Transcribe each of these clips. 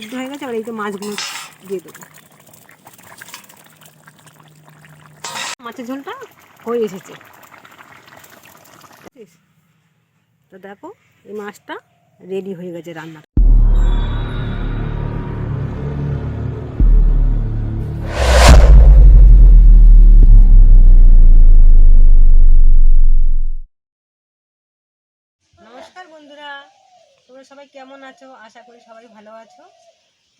সিদ্ধ হয়ে গেছে, এবার এই তো মাছগুলো দিয়ে দেবো মাছের ঝোলটা হয়ে এসেছে? তো দেখো, এই মাছটা রেডি হয়ে গেছে রান্না সবাই কেমন আছো? আশা করি সবাই ভালো আছো।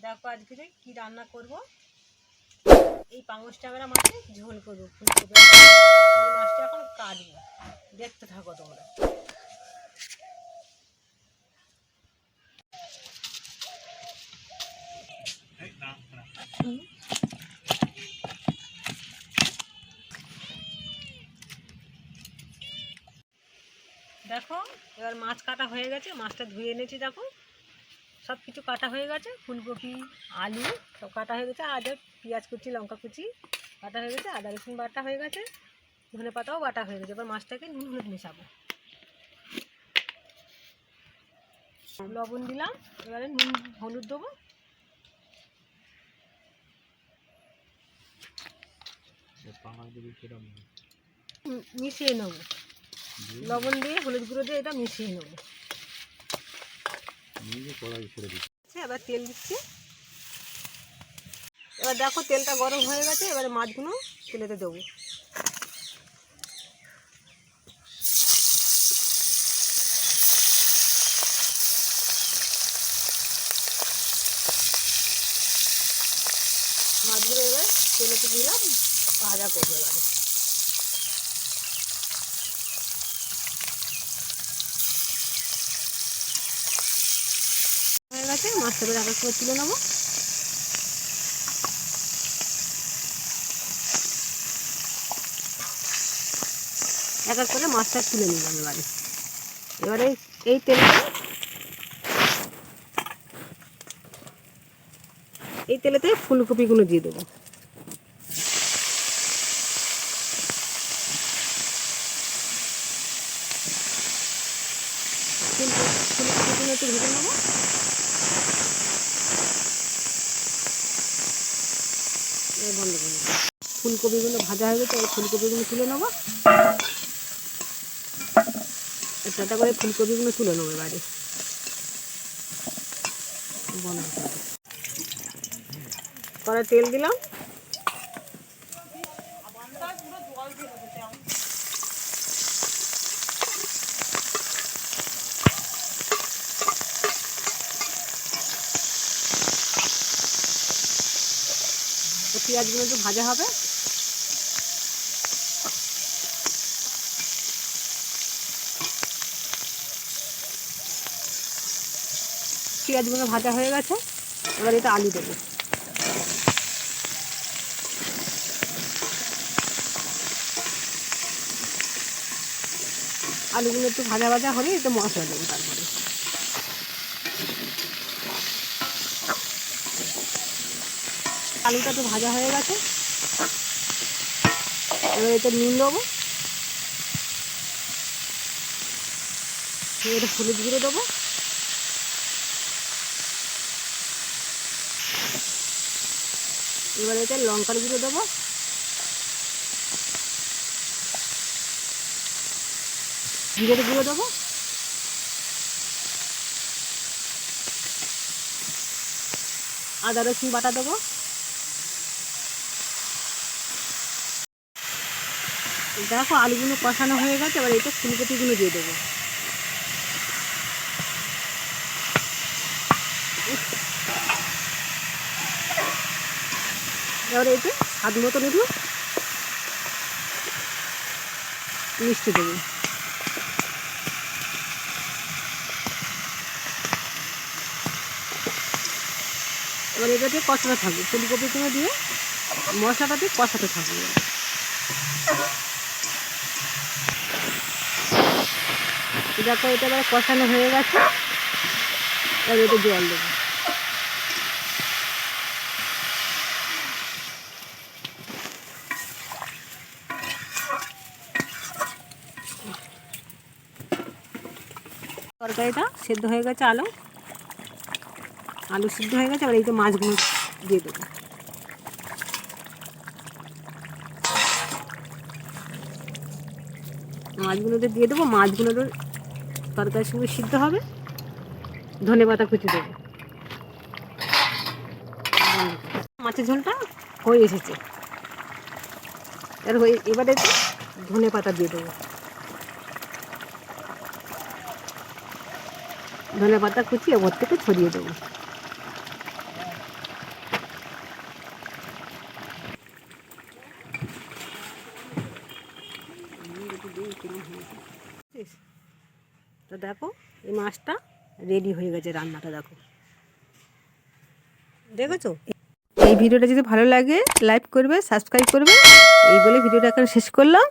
দেখো আজকে যে কী রান্না করব। এই পাঙ্গসটা আমরা মাছে ঝোল করব ফুলকপি। এই মাছটা এখন কাটবো। দেখতে থাকো তোমরা। দেখো এবার মাছ কাটা হয়ে গেছে মাছটা ধুয়ে এনেছি দেখো। সব কিছু কাটা হয়ে গেছে ফুলকপি আলু সব কাটা হয়ে গেছে আদা পেঁয়াজ কুচি লঙ্কা কুচি কাটা হয়ে গেছে আদা রসুন বাটা হয়ে গেছে ধনে পাতাও বাটা হয়ে গেছে। এবার মাছটাকে নুন হলুদ মেশাবো। লবণ দিলাম এবারে নুন হলুদ দেবো। মিশিয়ে নেব। লবণ দিয়ে হলুদ গুঁড়ো দিয়ে এটা মিশিয়ে নেব। আচ্ছা, এবার তেল দিচ্ছি। এবার দেখো তেলটা গরম হয়ে গেছে এবারে মাছগুলো তেলেতে দেবো। মাছগুলো এবার তেলেতে দিলাম ভাজা করব এবারে। গেছে মাছটা এক করে তুলে নেব। এক এক করে মাছটা তুলে নিলাম এবারে। এবারে এই তেলটা, এই তেলেতে ফুলকপিগুলো দিয়ে দেবো। ফুলকপি- ফুলকপিগুলো একটু ভেজে নেব। বন্ধ করে ফুলকপিগুলো ভাজা হয়ে গেছে ফুলকপিগুলো তুলে নেব। একটা করে ফুলকপিগুলো তুলে নেব এবারে। বন্ধ করে। কড়াই তেল দিলাম। পেঁয়াজগুলো একটু ভাজা হবে। পেঁয়াজগুলো ভাজা হয়ে গেছে, এবার এটা আলু দেবো। আলুগুলো একটু ভাজা ভাজা হলে একটু মশলা দেবো তারপরে। আলুটা তো ভাজা হয়ে গেছে। এবার এটা নুন দেবো। এবার হলুদ গুঁড়ো দেবো। এবার এটা লঙ্কার গুঁড়ো দেবো। জিরের গুঁড়ো দেবো। আদা রসুন বাটা দেবো। দেখো আলুগুলো কষানো হয়ে গেছে, এবার এটা ফুলকপিগুলো দিয়ে দেবো। এবার এতে স্বাদ মতন একটু মিষ্টি দেবো। এবার এটাতে কষাতে থাকবে, ফুলকপিগুলো দিয়ে মশলাটাতে কষাতে থাকবে। দেখো, এটা এবার কষানো হয়ে গেছে। এবার এটা জল দেবো। তরকারিটা সেদ্ধ হয়ে গেছে আলু। আলু সিদ্ধ হয়ে গেছে, এবার এই তো মাছগুলো দিয়ে দেবো। মাছগুলোতে দিয়ে দেবো মাছগুলো তরকারির সঙ্গে সিদ্ধ হবে। ধনে পাতা কুচি দেবো। মাছের ঝোলটা হয়ে এসেছে। এবার হয়ে এবারে ধনে পাতা দিয়ে দেবো। ধনে পাতা কুচি ওপর থেকে ছড়িয়ে দেবো। তো দেখো, এই মাছটা রেডি হয়ে গেছে রান্নাটা, দেখো। দেখেছ? এই ভিডিওটা যদি ভালো লাগে লাইক করবে সাবস্ক্রাইব করবে। এই বলে ভিডিওটা এখন শেষ করলাম।